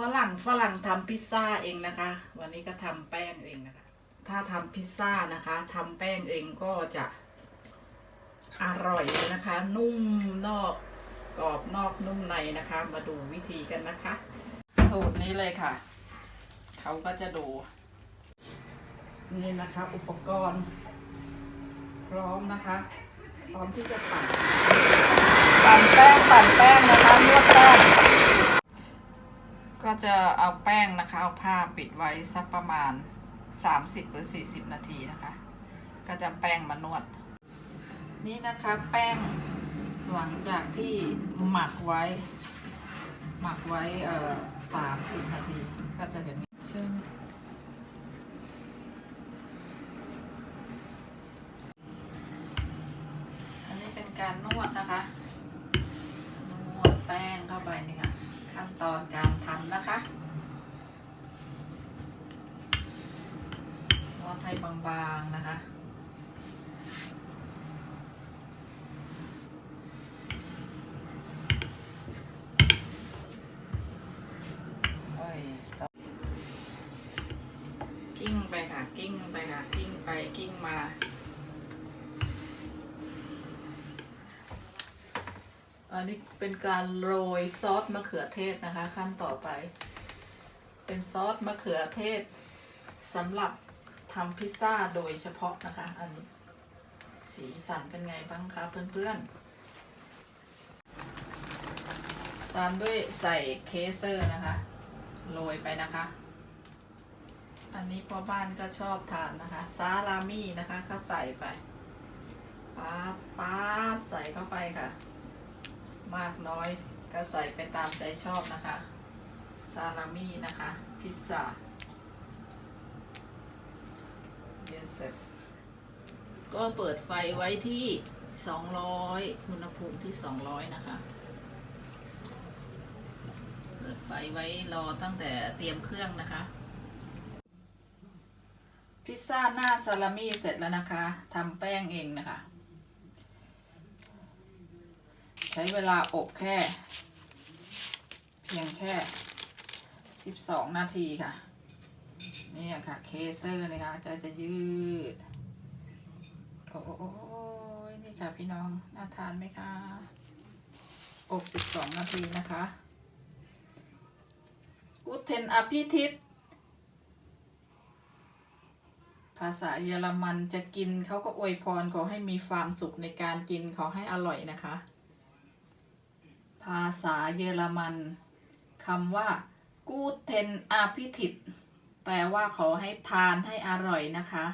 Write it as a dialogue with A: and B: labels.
A: ฝรั่งฝรั่งทำพิซซ่าเองนะคะ วันนี้ก็ทำแป้งเองนะคะ ถ้าทำพิซซ่านะคะทำแป้งเองก็จะอร่อยนะคะ นุ่มนอกกรอบนอกนุ่มในนะคะ มาดูวิธีกันนะคะ สูตรนี้เลยค่ะ เขาก็จะดู นี่นะคะ อุปกรณ์ พร้อมนะคะ พร้อมที่จะปั่นปั่นแป้งปั่นแป้งนะคะนวดแป้ง จะเอาแป้งนะคะ เอาผ้าปิดไว้สักประมาณ 30 หรือ 40 นาทีนะคะ ก็จะแป้งมานวด นี่นะคะแป้งหลังจากที่หมักไว้ หมักไว้เอ่อ30นาที ก็จะอย่างนี้เชิญอันนี้เป็นการนวดนะคะ นวดแป้งเข้าไปนี่ค่ะ ขั้นตอนการทำนะคะนวดให้บางๆนะคะโอ้ย stop กิ้งไปค่ะกิ้งไปค่ะกิ้งไปกิ้งมา อันนี้เป็นการโรยซอสมะเขือเทศนะคะ ขั้นต่อไป เป็นซอสมะเขือเทศสำหรับทำพิซซ่าโดยเฉพาะนะคะ อันนี้สีสันเป็นไงบ้างคะเพื่อนๆ ตามด้วยใส่เคเซอร์นะคะ โรยไปนะคะ อันนี้พ่อบ้านก็ชอบทานนะคะ ซาลามี่นะคะก็ใส่ไปปาดปาดใส่เข้าไปค่ะ มากน้อย ก็ใส่ไปตามใจชอบนะคะ ซาลามี่นะคะ พิซซ่าเยสก็เปิดไฟไว้ที่ 200 อุณหภูมิที่ 200 นะคะ เปิดไฟไว้รอตั้งแต่เตรียมเครื่องนะคะ พิซซ่าหน้าซาลามี่เสร็จแล้วนะคะ ทำแป้งเองนะคะ ใช้เวลาอบแค่ เพียงแค่ 12 นาทีค่ะ นี่ค่ะ เคเซอร์นะคะจะจะยืดโอ้โอ้โอ้โอ้ยนี่ค่ะพี่น้อง น่าทานไหมคะ อบ 12 นาทีนะคะอุเทนอภิทิต ภาษาเยอรมันจะกินเขาก็อวยพรขอให้มีความสุขในการกินขอให้อร่อยนะคะ ภาษาเยอรมันคำว่ากูเทนอาพิทิตแปลว่าขอให้ทานให้อร่อยนะคะ